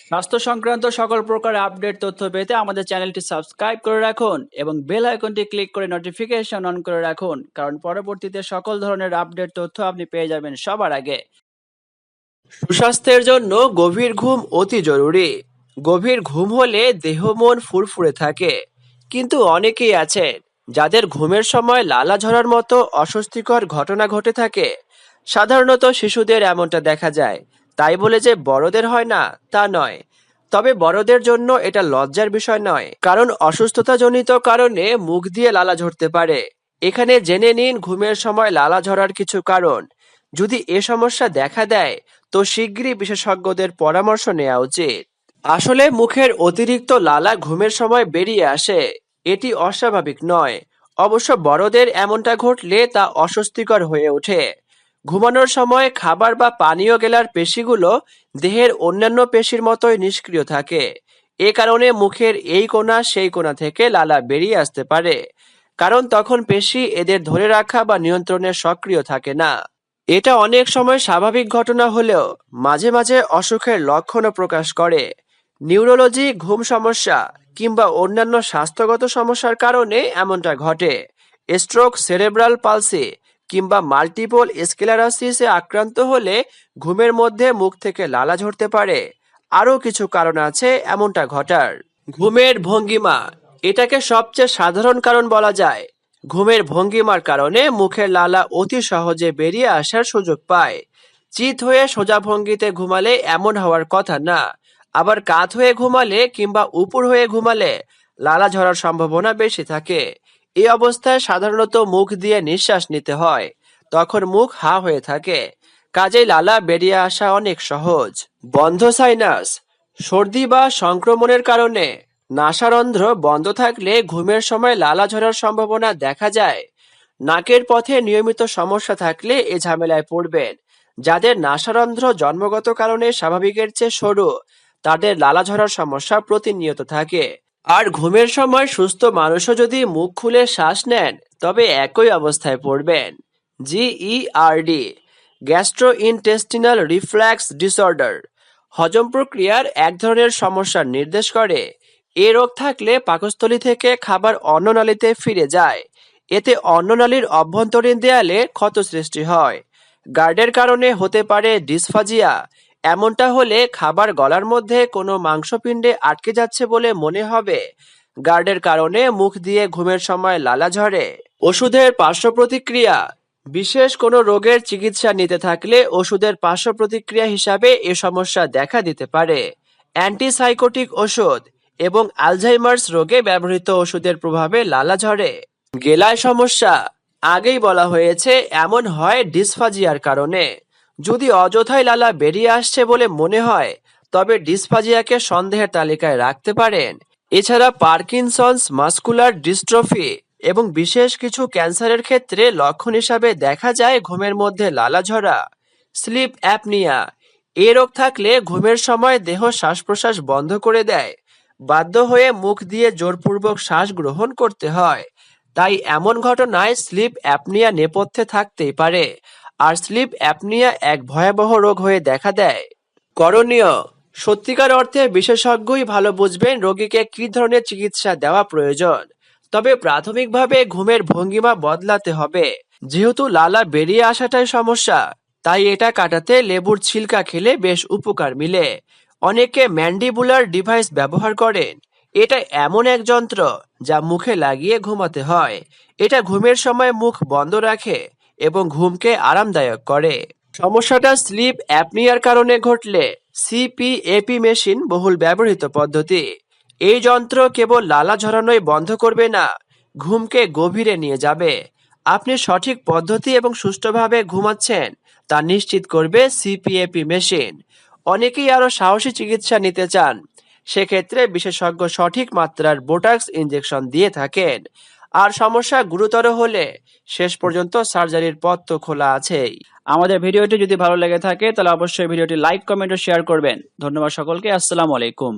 স্বাস্থ্য সংক্রান্ত সকল প্রকার আপডেট তথ্য পেতে আমাদের চ্যানেলটি সাবস্ক্রাইব করে রাখুন এবং বেল আইকনটি ক্লিক করে নোটিফিকেশন অন করে রাখুন, কারণ পরবর্তীতে সকল ধরনের আপডেট তথ্য আপনি পেয়ে যাবেন সবার আগে। সুস্বাস্থ্যের জন্য গভীর ঘুম অতি জরুরি। গভীর ঘুম হলে দেহ মন ফুরফুরে থাকে। কিন্তু অনেকেই আছেন যাদের ঘুমের সময় লালা ঝরার মতো অস্বস্তিকর ঘটনা ঘটে থাকে। সাধারণত শিশুদের এমনটা দেখা যায় তাই বলে যে বড়দের হয় না, তা নয়। তবে বড়দের জন্য এটা লজ্জার বিষয় নয়, কারণ অসুস্থতাজনিত কারণে মুখ দিয়ে লালা ঝরতে পারে। এখানে জেনে নিন ঘুমের সময় লালা ঝরার কিছু কারণ। যদি এ সমস্যা দেখা দেয়, তো শিগগিরই বিশেষজ্ঞদের পরামর্শ নেওয়া উচিত। আসলে মুখের অতিরিক্ত লালা ঘুমের সময় বেরিয়ে আসে, এটি অস্বাভাবিক নয়। অবশ্য বড়দের এমনটা ঘটলে তা অস্বস্তিকর হয়ে ওঠে। ঘুমানোর সময় খাবার বা পানীয় গেলার পেশিগুলো দেহের অন্যান্য পেশির মতোই নিষ্ক্রিয় থাকে। এ কারণে মুখের এই কোণা সেই কোণা থেকে লালা বেরিয়ে আসতে পারে। কারণ তখন পেশি এদের ধরে রাখা বা নিয়ন্ত্রণে সক্রিয় থাকে না। এটা অনেক সময় স্বাভাবিক ঘটনা হলেও মাঝে মাঝে অসুখের লক্ষণও প্রকাশ করে। নিউরোলজি, ঘুম সমস্যা কিংবা অন্যান্য স্বাস্থ্যগত সমস্যার কারণে এমনটা ঘটে। স্ট্রোক, সেরেব্রাল পালসি কিংবা মাল্টিপল স্কেলারাসিসে আক্রান্ত হলে ঘুমের মধ্যে মুখ থেকে লালা ঝরতে পারে। আরও কিছু কারণ আছে এমনটা ঘটার। ঘুমের ভঙ্গিমা, এটাকে সবচেয়ে সাধারণ কারণ বলা যায়। ঘুমের ভঙ্গিমার কারণে মুখের লালা অতি সহজে বেরিয়ে আসার সুযোগ পায়। চিত হয়ে সোজা ভঙ্গিতে ঘুমালে এমন হওয়ার কথা না। আবার কাত হয়ে ঘুমালে কিংবা উপর হয়ে ঘুমালে লালা ঝরার সম্ভাবনা বেশি থাকে। এই অবস্থায় সাধারণত মুখ দিয়ে নিঃশ্বাস নিতে হয়। তখন মুখ হা হয়ে থাকে। কাজেই লালা বেরিয়ে আসা অনেক সহজ। বন্ধ সাইনাস। সর্দি বা সংক্রমণের কারণে নাসারন্ধ্র বন্ধ থাকলে ঘুমের সময় লালা ঝরার সম্ভাবনা দেখা যায়। নাকের পথে নিয়মিত সমস্যা থাকলে এ ঝামেলায় পড়বেন। যাদের নাসারন্ধ্র জন্মগত কারণে স্বাভাবিকের চেয়ে সরু, তাদের লালা ঝরার সমস্যা প্রতিনিয়ত থাকে। আর ঘুমের সময় সুস্থ মানুষও যদি মুখ খুলে শ্বাস নেন, তবে একই অবস্থায় পড়বেন। GERD gastrointestinal reflux disorder হজম প্রক্রিয়ার এক ধরনের সমস্যার নির্দেশ করে। এ রোগ থাকলে পাকস্থলী থেকে খাবার অন্ননালীতে ফিরে যায়। এতে অন্ননালীর অভ্যন্তরীণ দেয়ালে ক্ষত সৃষ্টি হয়। গার্ডের কারণে হতে পারে ডিসফাজিয়া এমনটা হলে খাবার গলার মধ্যে কোনো মাংসপিণ্ডে আটকে যাচ্ছে বলে মনে হবে। গার্ডের কারণে মুখ দিয়ে ঘুমের সময় লালা ঝরে। ওষুধের পার্শ্ব প্রতিক্রিয়া বিশেষ কোনো রোগের চিকিৎসা নিতে থাকলে ওষুধের পার্শ্ব প্রতিক্রিয়া হিসাবে এ সমস্যা দেখা দিতে পারে। অ্যান্টিসাইকোটিক ওষুধ এবং আলঝাইমার্স রোগে ব্যবহৃত ওষুধের প্রভাবে লালা ঝরে। গেলায় সমস্যা। আগেই বলা হয়েছে, এমন হয় ডিসফাজিয়ার কারণে। যদি অযথাই লালা বেরিয়ে আসছে বলে মনে হয়, তবে ডিসফাজিয়াকে সন্দেহের তালিকায় রাখতে পারেন। এছাড়া পার্কিনসন্স মাস্কুলার ডিস্ট্রফি এবং বিশেষ কিছু ক্যান্সারের ক্ষেত্রে লক্ষণ হিসাবে দেখা যায় ঘুমের মধ্যে লালা ঝরা স্লিপ অ্যাপনিয়া। এ রোগ থাকলে ঘুমের সময় দেহ শ্বাস প্রশ্বাস বন্ধ করে দেয়। বাধ্য হয়ে মুখ দিয়ে জোরপূর্বক শ্বাস গ্রহণ করতে হয়। তাই এমন ঘটনায় স্লিপ অ্যাপনিয়া নেপথ্যে থাকতেই পারে। আর স্লিপ অ্যাপনিয়া এক ভয়াবহ রোগ হয়ে দেখা দেয়। করণীয়, সত্যিকার অর্থে বিশেষজ্ঞই ভালো বুঝবেন রোগীকে কী ধরনের চিকিৎসা দেওয়া প্রয়োজন। তবে প্রাথমিকভাবে ঘুমের ভঙ্গিমা বদলাতে হবে। যেহেতু লালা বেরিয়ে আসাটাই সমস্যা, তাই এটা কাটাতে লেবুর ছিলকা খেলে বেশ উপকার মিলে। অনেকে ম্যান্ডিবুলার ডিভাইস ব্যবহার করেন। এটা এমন এক যন্ত্র যা মুখে লাগিয়ে ঘুমাতে হয়। এটা ঘুমের সময় মুখ বন্ধ রাখে এবং ঘুমকে আরামদায়ক করে। সমস্যাটা স্লিপ অ্যাপনিয়ার কারণে ঘটলে সিপিএপি মেশিন বহুল ব্যবহৃত পদ্ধতি। এই যন্ত্র কেবল লালা ঝরানোই বন্ধ করবে না, ঘুমকে গভীরে নিয়ে যাবে। আপনি সঠিক পদ্ধতি এবং সুষ্ঠুভাবে ঘুমাচ্ছেন তা নিশ্চিত করবে সিপিএপি মেশিন। অনেকেই আরও সাহসী চিকিৎসা নিতে চান সেক্ষেত্রে বিশেষজ্ঞ সঠিক মাত্রার বোটাক্স ইঞ্জেকশন দিয়ে থাকেন। আর সমস্যা গুরুতর হলে শেষ পর্যন্ত সার্জারির পথ তো খোলা আছেই। আমাদের ভিডিওটি যদি ভালো লেগে থাকে, তাহলে অবশ্যই ভিডিওটি লাইক কমেন্ট ও শেয়ার করবেন। ধন্যবাদ সকলকে, আসসালামু আলাইকুম।